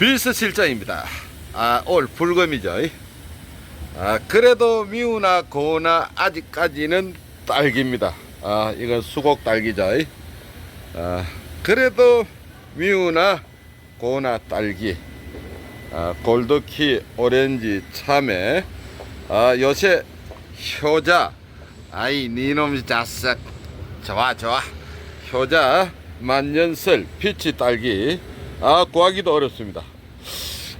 빌스 실장입니다. 아, 올 불금이죠. 아, 그래도 미우나 고나 아직까지는 딸기입니다. 아, 이건 수곡 딸기죠. 아, 그래도 미우나 고나 딸기. 아, 골드키, 오렌지, 참외. 아, 요새 효자. 아이, 니놈 자석. 좋아, 좋아. 효자, 만년설, 피치 딸기. 아, 구하기도 어렵습니다.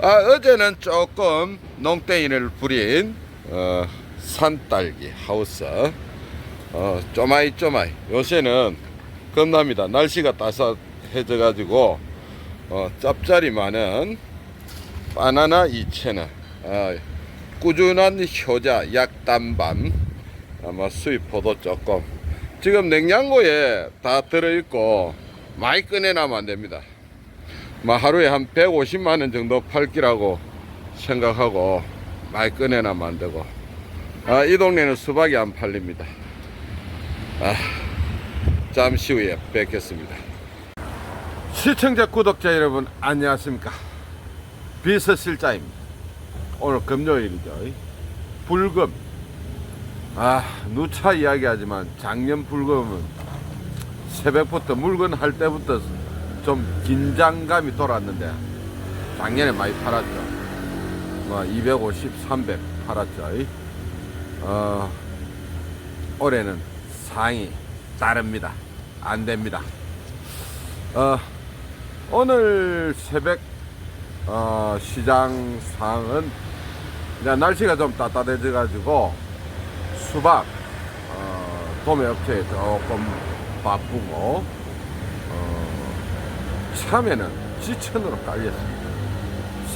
아, 어제는 조금 농땡이를 부린 어, 산딸기 하우스. 어, 쪼마이 쪼마이. 요새는 겁납니다. 날씨가 따뜻해져 가지고 어, 짭짤이 많은 바나나 2,000원. 아, 꾸준한 효자 약단밤. 아마 수입 포도 조금. 지금 냉장고에 다 들어있고 많이 꺼내놔면 안 됩니다. 뭐 하루에 한 150만 원 정도 팔기라고 생각하고 많이 안 되고. 아, 이 동네는 수박이 안 팔립니다. 아, 잠시 후에 뵙겠습니다. 시청자 구독자 여러분 안녕하십니까? 비서실장입니다. 오늘 금요일이죠. 불금. 아, 누차 이야기하지만 작년 불금은 새벽부터 물건 할 때부터 좀 긴장감이 돌았는데 작년에 많이 팔았죠. 뭐 250, 300 팔았죠. 어, 올해는 상이 따릅니다. 안 됩니다. 어, 오늘 새벽 어, 시장 상은 날씨가 좀 따뜻해져 가지고 수박 어, 도매업체에 조금 바쁘고 어, 참외는 지천으로 깔렸습니다.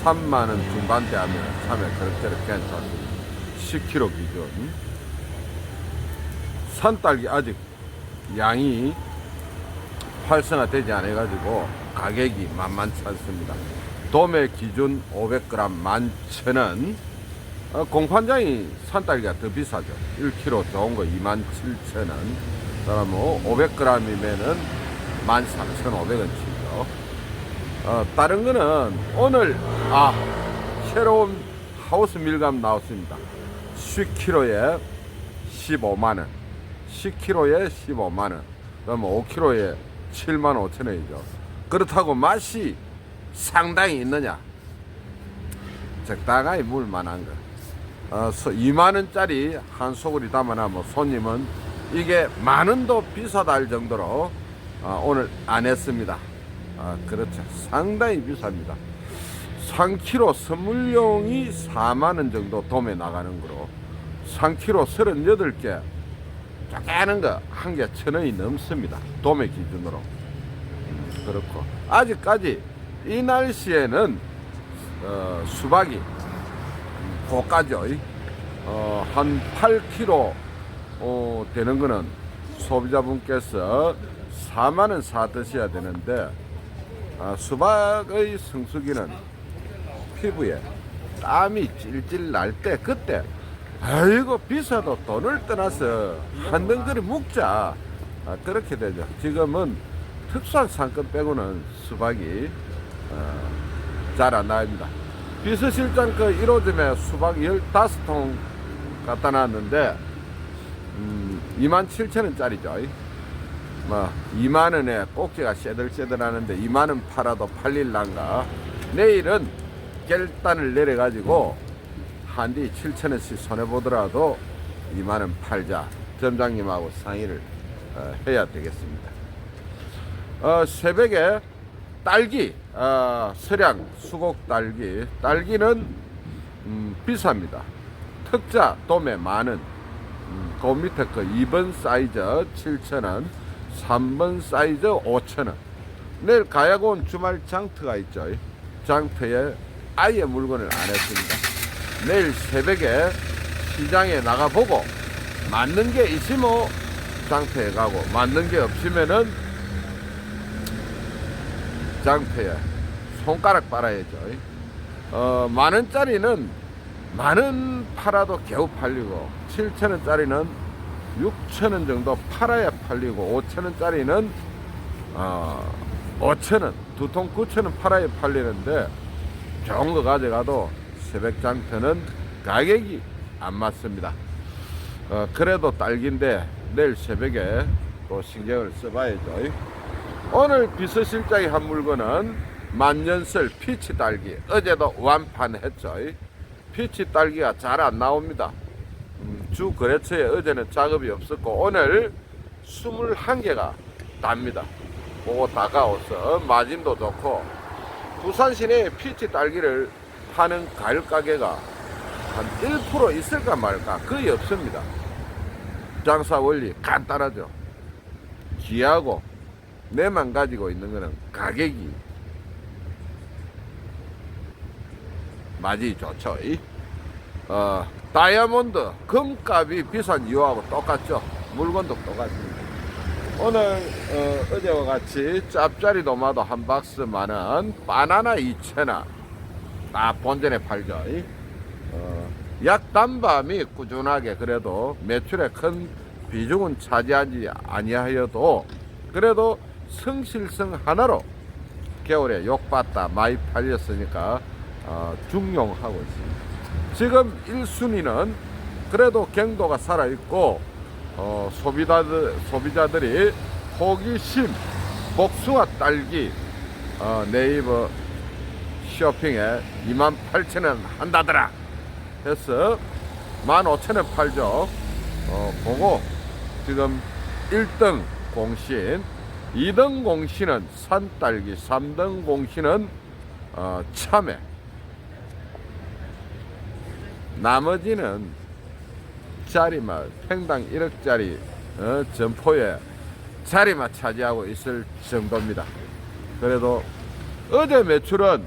3만원 중반대 하면 참외 그렇게 괜찮습니다. 10kg 기준. 산딸기 아직 양이 활성화되지 않아가지고 가격이 만만치 않습니다. 도매 기준 500g 11,000원. 어, 공판장이 산딸기가 더 비싸죠. 1kg 좋은 거 27,000원. 그러면 500g이면은 13,500원 치죠. 어, 다른 거는 오늘, 아, 새로운 하우스 밀감 나왔습니다. 10kg에 15만 원. 10kg에 15만 원. 그러면 5kg에 7만 5천 원이죠. 그렇다고 맛이 상당히 있느냐? 적당하게 물만한 거. 어, 2만 원짜리 한 소굴이 담아나면 손님은 이게 만 원도 비싸다 할 정도로 어, 오늘 안 했습니다. 아, 그렇죠. 상당히 비쌉니다. 3kg 선물용이 4만 원 정도 도매 나가는 거로 3kg 38개 쪼개는 거 한 개 천 원이 넘습니다. 도매 기준으로. 음, 그렇고 아직까지 이 날씨에는 어, 수박이 음, 고가죠. 어, 한 8kg 어, 되는 거는 소비자분께서 4만 원 사 드셔야 되는데 아, 수박의 성수기는 피부에 땀이 찔찔 날 때 그때 아이고 비싸도 돈을 떠나서 한 덩그리 묵자 아, 그렇게 되죠. 지금은 특수한 상권 빼고는 수박이 어, 잘안 나옵니다. 비서실장 그 1호점에 수박 15통 갖다 놨는데 음, 27,000원짜리죠. 뭐 2만 원에 꼭지가 쎄들쎄들 하는데 2만 원 팔아도 팔릴란가 내일은 결단을 내려 가지고 한디 7천 원씩 손해 보더라도 2만 원 팔자 점장님하고 상의를 어, 해야 되겠습니다. 어, 새벽에 딸기 어, 서량 수곡 딸기 딸기는 음, 비쌉니다. 특자 도매 만원 음, 그 밑에 그 2번 사이즈 7,000원 3번 사이즈 5,000원. 내일 가야고 온 주말 장터가 있죠. 장터에 아예 물건을 안 했습니다. 내일 새벽에 시장에 나가보고 맞는 게 있으면 장터에 가고 맞는 게 없으면은 장터에 손가락 빨아야죠. 어, 만 원짜리는 만원 팔아도 겨우 팔리고 7천 원짜리는 6천 원 정도 팔아야 팔리고 5천 원짜리는 어, 5천 원, 두 통 9천 원 팔아야 팔리는데 좋은 거 가져가도 새벽 장터는 가격이 안 맞습니다. 어, 그래도 딸기인데 내일 새벽에 또 신경을 써봐야죠. 오늘 비서실장이 한 물건은 만년설 피치 딸기 어제도 완판했죠. 피치 딸기가 잘 안 나옵니다. 음, 주 거래처에 어제는 작업이 없었고 오늘 21개가 답니다. 그거 다가와서 마진도 좋고 부산 시내에 피치 딸기를 파는 과일 가게가 한 1% 있을까 말까 거의 없습니다. 장사 원리 간단하죠. 귀하고 내만 가지고 있는 거는 가격이 맞이 좋죠. 이. 어, 다이아몬드 금값이 비싼 이유하고 똑같죠. 물건도 똑같습니다. 오늘 어, 제와 같이 짭짜리 도마도 한 박스 만원, 바나나 2천원 아 본전에 팔죠. 이. 어, 약 단밤이 꾸준하게 그래도 매출에 큰 비중은 차지하지 아니하여도 그래도 성실성 하나로 겨울에 욕받다 많이 팔렸으니까 어, 중용하고 있습니다. 지금 1순위는 그래도 경도가 살아있고 어, 소비자들, 소비자들이 호기심, 복숭아 딸기 어, 네이버 쇼핑에 28,000원 한다더라 해서 15,000원 팔죠. 어, 그거 지금 1등 공신, 2등 공신은 산딸기, 3등 공신은 어, 참외. 나머지는 자리만 팽당 1억짜리 어, 점포에 자리만 차지하고 있을 정도입니다. 그래도 어제 매출은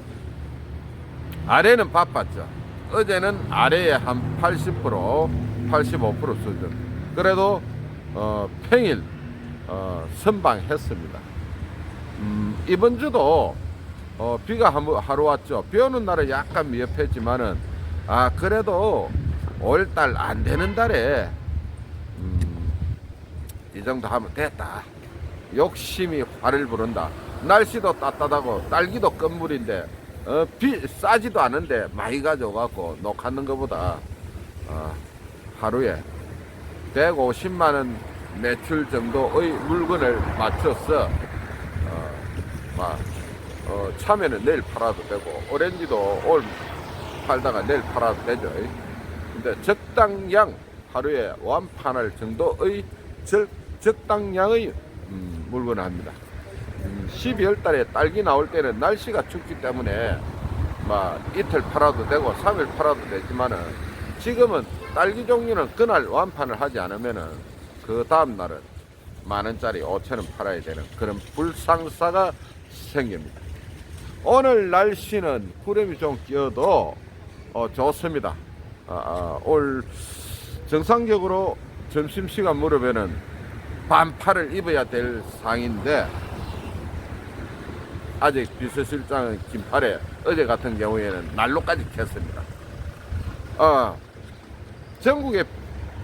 아래는 바빴죠. 어제는 아래에 한 80%, 85% 수준. 그래도 어, 평일 어, 선방했습니다. 음, 이번 주도 어, 비가 한, 하루 왔죠. 비 오는 날은 약간 미흡했지만은 아 그래도 올달안 되는 달에 음, 이 정도 하면 됐다. 욕심이 화를 부른다. 날씨도 따뜻하고 딸기도 끝물인데 어, 비 싸지도 않은데 많이 가져가고 녹하는 것보다 어, 하루에 150만 원 매출 정도의 물건을 맞춰서 어, 막, 어, 참외는 내일 팔아도 되고 오렌지도 오늘 팔다가 내일 팔아도 되죠. 근데 적당량 하루에 완판할 정도의 적, 적당량의 음, 물건을 합니다. 음, 12월 달에 딸기 나올 때는 날씨가 춥기 때문에 막 이틀 팔아도 되고 3일 팔아도 되지만은 지금은 딸기 종류는 그날 완판을 하지 않으면은 그 다음 날은 만 원짜리 5천 원 팔아야 되는 그런 불상사가 생깁니다. 오늘 날씨는 구름이 좀 끼어도 어, 좋습니다. 아, 아, 올 정상적으로 점심시간 무렵에는 반팔을 입어야 될 상인데 아직 비서실장은 긴팔에 어제 같은 경우에는 난로까지 켰습니다. 어, 전국에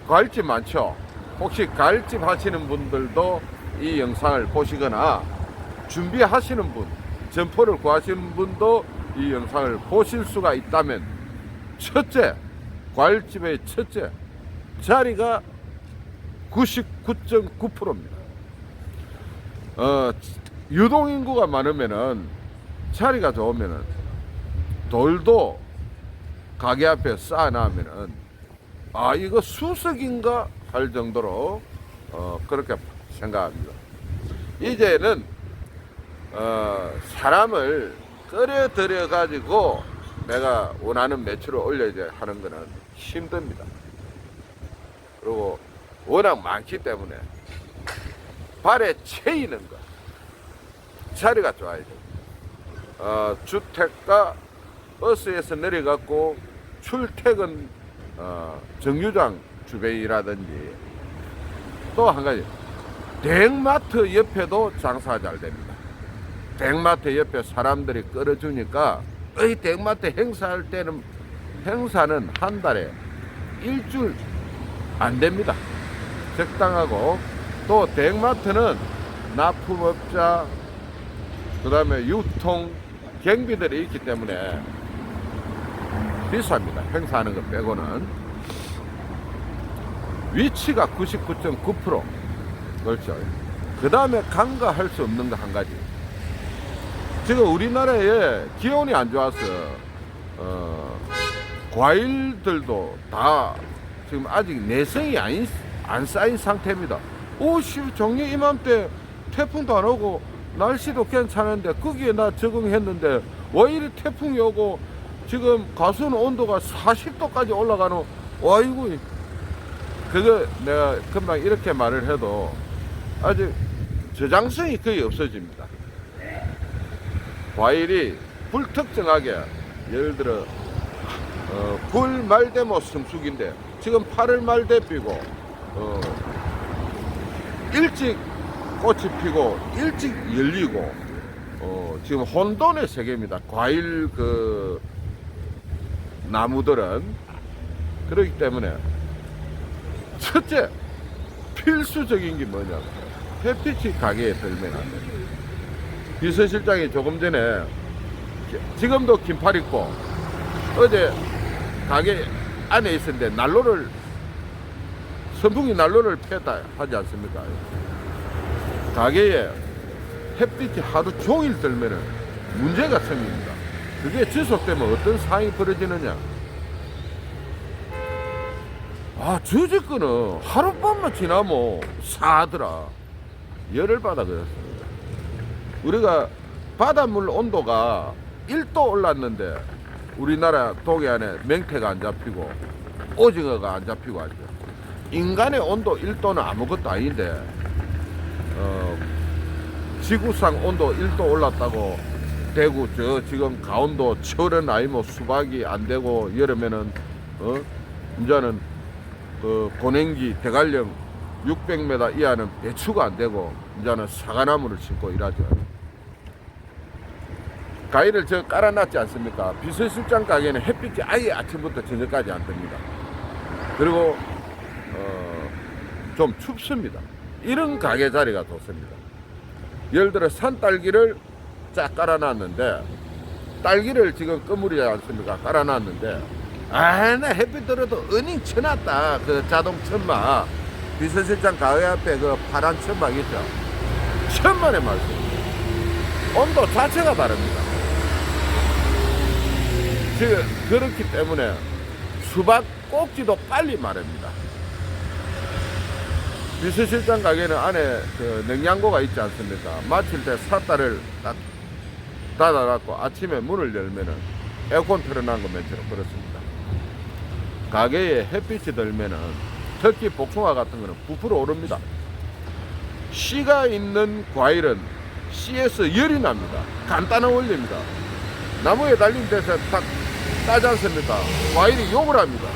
과일집 많죠. 혹시 과일집 하시는 분들도 이 영상을 보시거나 준비하시는 분, 점포를 구하시는 분도 이 영상을 보실 수가 있다면 첫째, 과일집의 첫째 자리가 99.9%입니다. 어, 유동 인구가 많으면은 자리가 좋으면은 돌도 가게 앞에 쌓아놓으면은 아 이거 수석인가 할 정도로 어, 그렇게 생각합니다. 이제는 어, 사람을 끌어들여 가지고 내가 원하는 매출을 올려야 하는 거는 힘듭니다. 그리고 워낙 많기 때문에 발에 채이는 거 자리가 좋아야 돼. 어, 주택가 버스에서 내려갖고 출퇴근 어, 정류장 주변이라든지 또 한 가지 대형마트 옆에도 장사가 잘 됩니다. 대형마트 옆에 사람들이 끌어주니까 이 대형마트 행사할 때는 행사는 한 달에 일주일 안 됩니다. 적당하고 또 대형마트는 납품업자 그 다음에 유통 경비들이 있기 때문에 비쌉니다. 행사하는 것 빼고는. 위치가 99.9% 그렇죠. 그 다음에 간과할 수 없는 거 한 가지. 지금 우리나라에 기온이 안 좋아서 어, 과일들도 다 지금 아직 내성이 안, 안 쌓인 상태입니다. 오씨 정리 이맘때 태풍도 안 오고 날씨도 괜찮은데 거기에 나 적응했는데 왜 이리 태풍이 오고 지금 가수는 온도가 40도까지 올라가노 와이고 그거 내가 금방 이렇게 말을 해도 아직 저장성이 거의 없어집니다. 과일이 불특정하게 예를 들어 어, 9월 말대모 성숙인데 지금 8월 말대 피고 어, 일찍 꽃이 피고 일찍 열리고 어, 지금 혼돈의 세계입니다. 과일 그 나무들은 그렇기 때문에 첫째 필수적인 게 뭐냐 햇빛이 가게에 들면 안 돼. 비서실장이 조금 전에 지금도 긴팔 입고 어제 가게 안에 있었는데 난로를 선풍기 난로를 폈다 하지 않습니까? 가게에 햇빛이 하루 종일 들면은 문제가 생깁니다. 그게 지속되면 어떤 상황이 벌어지느냐? 아, 거는 하룻밤만 지나면 사더라. 열을 받아 그랬습니다. 우리가 바닷물 온도가 1도 올랐는데 우리나라 동해안에 맹태가 안 잡히고 오징어가 안 잡히고 하죠. 인간의 온도 1도는 아무것도 아닌데 어, 지구상 온도 1도 올랐다고 대구 저 지금 강원도 철은 아니 뭐 수박이 안 되고 여름에는 어 이제는 그 고냉지 대관령 600m 이하는 배추가 안 되고 이제는 사과나무를 심고 일하죠. 가위를 저 깔아놨지 않습니까? 비서실장 가게는 햇빛이 아예 아침부터 저녁까지 안 듭니다. 그리고 어, 좀 춥습니다. 이런 가게 자리가 좋습니다. 예를 들어 산딸기를 쫙 깔아놨는데 딸기를 지금 꺼물이지 않습니까? 깔아놨는데 아나 햇빛 들어도 은행 쳐놨다 그 자동 천막 비서실장 가게 앞에 그 파란 천막 있죠? 천만의 말씀 온도 자체가 다릅니다. 지금 그렇기 때문에 수박 꼭지도 빨리 마릅니다. 비서실장 가게는 안에 그 냉장고가 있지 않습니까? 마칠 때 삿다를 딱 닫아갖고 아침에 문을 열면은 에어컨 틀어놓은 것처럼 그렇습니다. 가게에 햇빛이 들면은 특히 복숭아 같은 거는 부풀어 오릅니다. 씨가 있는 과일은 씨에서 열이 납니다. 간단한 원리입니다. 나무에 달린 데서 딱 따지 않습니까? 과일이 욕을 합니다.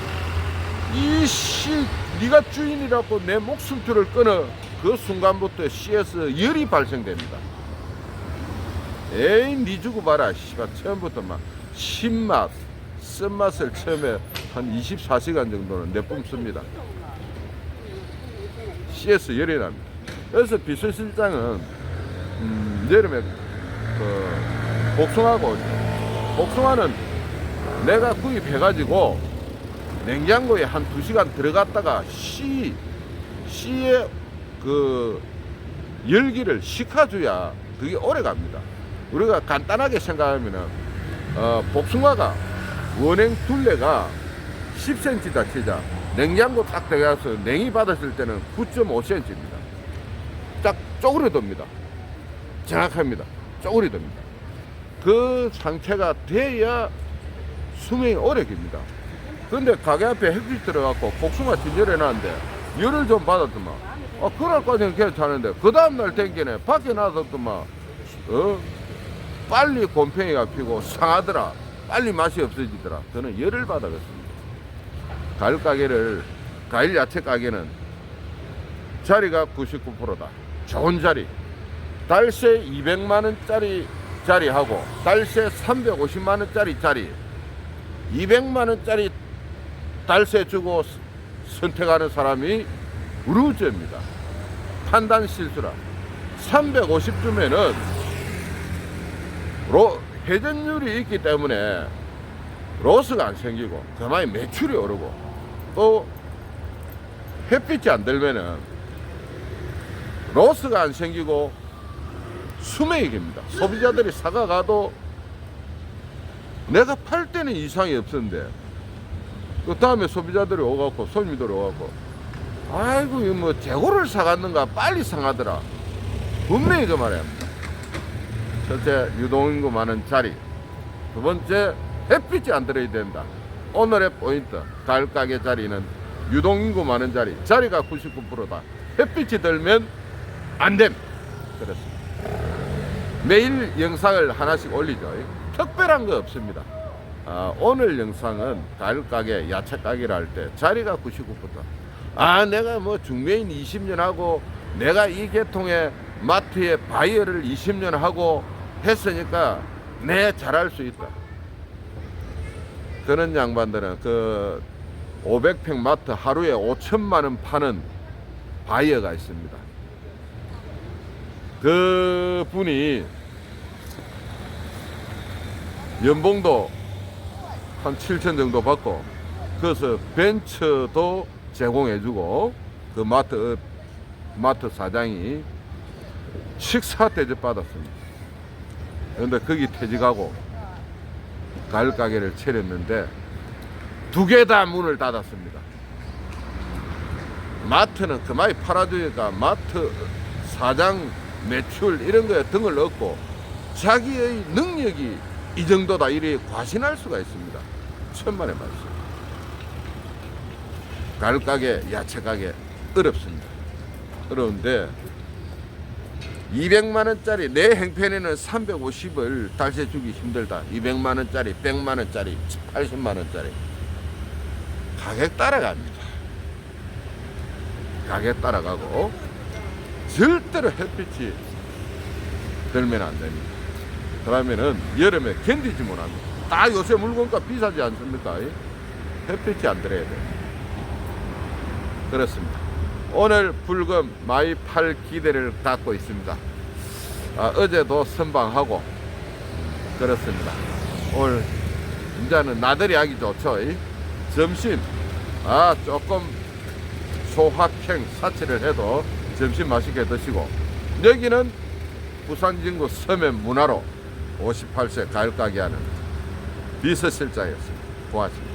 이씨 네가 주인이라고 내 목숨줄을 끊어 그 순간부터 씨에서 열이 발생됩니다. 에이 니 주고 봐라 씨발 처음부터 막 신맛 쓴맛을 처음에 한 24시간 정도는 내뿜습니다. 씨에서 열이 납니다. 그래서 비서실장은 음, 여름에 그 복숭아가 오죠. 복숭아는 내가 구입해가지고 냉장고에 한 두 시간 들어갔다가 씨, 씨의 그 열기를 식혀줘야 그게 오래 갑니다. 우리가 간단하게 생각하면은, 어, 복숭아가 원행 둘레가 10cm다 치자. 냉장고 딱 들어가서 냉이 받았을 때는 9.5cm입니다. 딱 쪼그려듭니다. 정확합니다. 쪼그려듭니다. 그 상태가 돼야 수명이 오래 깁니다. 근데 가게 앞에 햇빛 들어갖고 복숭아 진열해 놨는데 열을 좀 받았더만. 어, 그럴까지는 괜찮은데 그 다음날 댕기네. 밖에 나섰더만 어? 빨리 곰팡이가 피고 상하더라. 빨리 맛이 없어지더라. 저는 열을 받아겠습니다. 과일 가게를 과일 야채 가게는 자리가 99%다. 좋은 자리. 달세 200만원짜리 자리하고 달세 350만원짜리 자리 200만 원짜리 달세 주고 스- 선택하는 사람이 우루즈입니다. 판단 실수라. 350주면은 로 회전율이 있기 때문에 로스가 안 생기고 그만이 매출이 오르고 또 햇빛이 안 들면은 로스가 안 생기고 수매익입니다. 소비자들이 사가가도 내가 팔 때는 이상이 없었는데 그 다음에 소비자들이 오갖고 손님들이 오갖고 아이고 이거 뭐 재고를 사갔는가 빨리 상하더라. 분명히 그 말이야. 첫째 유동인구 많은 자리. 두 번째 햇빛이 안 들어야 된다. 오늘의 포인트 가을 가게 자리는 유동인구 많은 자리. 자리가 99%다. 햇빛이 들면 안됨. 그렇습니다. 매일 영상을 하나씩 올리죠 특별한 거 없습니다 아, 오늘 영상은 가을 가게 야채 가게를 할 때 자리가 99%. 아 내가 뭐 중매인 20년 하고 내가 이 계통의 마트에 바이어를 20년 하고 했으니까 내 잘할 수 있다. 그런 양반들은 그 500평 마트 하루에 5천만 원 파는 바이어가 있습니다. 그 분이 연봉도 한 7천 정도 받고 그래서 벤츠도 제공해주고 그 마트 마트 사장이 식사 대접 받았습니다. 그런데 거기 퇴직하고 가을 가게를 차렸는데 두 개 다 문을 닫았습니다. 마트는 그만이 팔아주니까 마트 사장 매출 이런 거에 등을 넣고 자기의 능력이 이 정도다 이래 과신할 수가 있습니다. 천만의 말씀. 가을 가게, 야채 가게 어렵습니다. 어려운데 200만 원짜리 내 행편에는 350을 달세 주기 힘들다. 200만 원짜리, 100만 원짜리, 80만 원짜리 가격 따라갑니다. 가격 따라가고 절대로 햇빛이 들면 안 됩니다. 그러면은 여름에 견디지 못합니다. 다 요새 물건값 비싸지 않습니까? 햇빛이 안 들어야 돼요. 그렇습니다. 오늘 불금 마이 팔 기대를 갖고 있습니다. 아, 어제도 선방하고 그렇습니다. 오늘 이제는 나들이 하기 좋죠. 이? 점심 아 조금 소확행 사치를 해도 점심 맛있게 드시고 여기는 부산 진구 서면 문화로 58세 가을 가게 하는 비서실장이었습니다. 고맙습니다.